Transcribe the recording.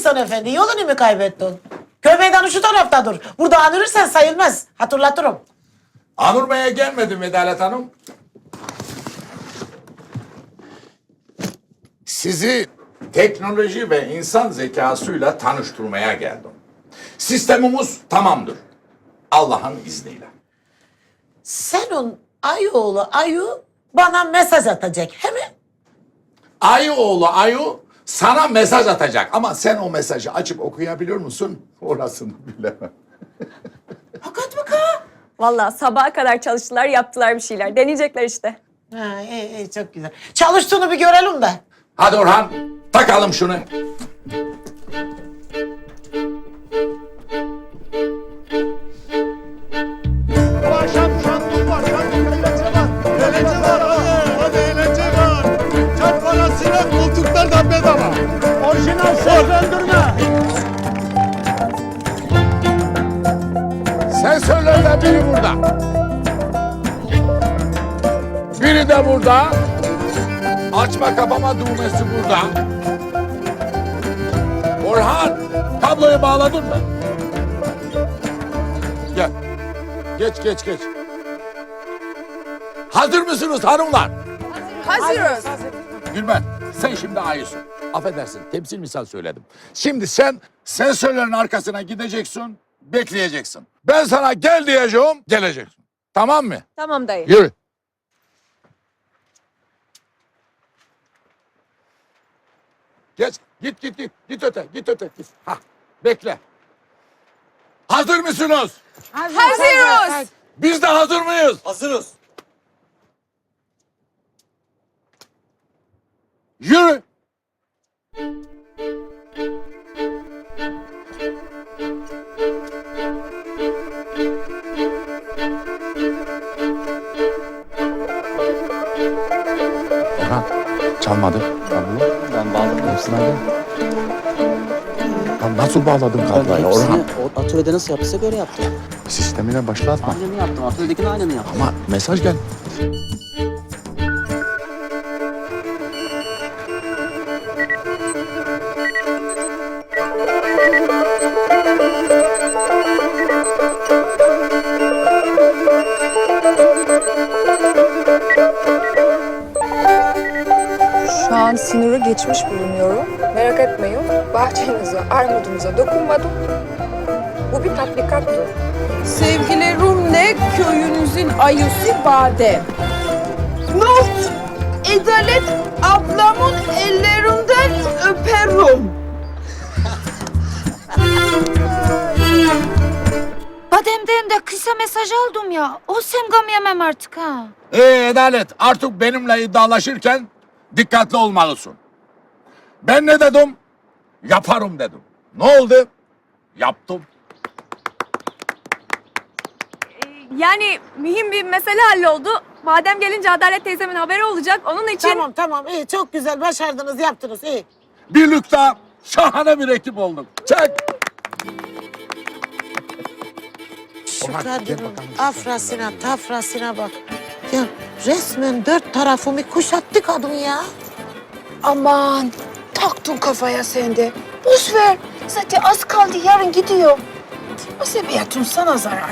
İhsan Efendi yolunu mu kaybettin? Köy meydanı şu taraftadır. Burada anırırsan sayılmaz. Hatırlatırım. Anurmaya gelmedim Adalet Hanım. Sizi teknoloji ve insan zekasıyla tanıştırmaya geldim. Sistemimiz tamamdır. Allah'ın izniyle. Senin ayı oğlu ayı bana mesaj atacak. He mi? Ayı oğlu Ayu sana mesaj atacak ama sen o mesajı açıp okuyabiliyor musun? Orasını bilemem. Fakat mı ka? Vallahi sabaha kadar çalıştılar, yaptılar bir şeyler. Deneyecekler işte. Ha, iyi, iyi, çok güzel. Çalıştığını bir görelim de. Hadi Orhan takalım şunu. Orijinal seslendirme. Sensörlerden biri burada. Biri de burada. Açma kapama düğmesi burada. Orhan, kabloyu bağladın mı? Gel. Geç, geç, geç. Hazır mısınız hanımlar? Hazırız. Gülben, sen şimdi ayısın. Affedersin, temsil misal söyledim. Şimdi sen sensörlerin arkasına gideceksin, bekleyeceksin. Ben sana gel diyeceğim, geleceksin. Tamam mı? Tamam dayı. Yürü. Geç, git, git, git. Git öte, git öte. Git. Ha, bekle. Hazır mısınız? Hazırız. Biz de hazır mıyız? Hazırız. Yürü. Orhan çalmadı. Ben bağladım hepsini aldım. Ya nasıl bağladın kabloyu Orhan? o atölyede nasıl yaptıysa göre yaptım. Sistemine başlatma. Aynını yaptım. Atölyedekini aynını yaptım. Ama mesaj gel. An sınırı geçmiş bulunuyorum. Merak etmeyin, bahçenize, armudunuza dokunmadım. Bu bir tatbikattır. Sevgili Rumne, köyünüzün ayısı Bade. Not! Edalet ablamın ellerinden öperim. Badem'den de kısa mesaj aldım ya. O sen gam yemem artık ha. Ee Adalet artık benimle iddialaşırken dikkatli olmalısın. Ben ne dedim? Yaparım dedim. Ne oldu? Yaptım. Yani mühim bir mesele halloldu. Madem gelince Adalet teyzemin haberi olacak. Onun için Tamam tamam iyi çok güzel başardınız yaptınız iyi. Birlikte şahane bir ekip olduk. Çek. Şu kadının afrasına tafrasına bak. Resmen dört tarafımı kuşattı kadın ya. Aman, taktın kafaya sen de. Boş ver. Zaten az kaldı, yarın gidiyor. O sebiyatın sana zarar.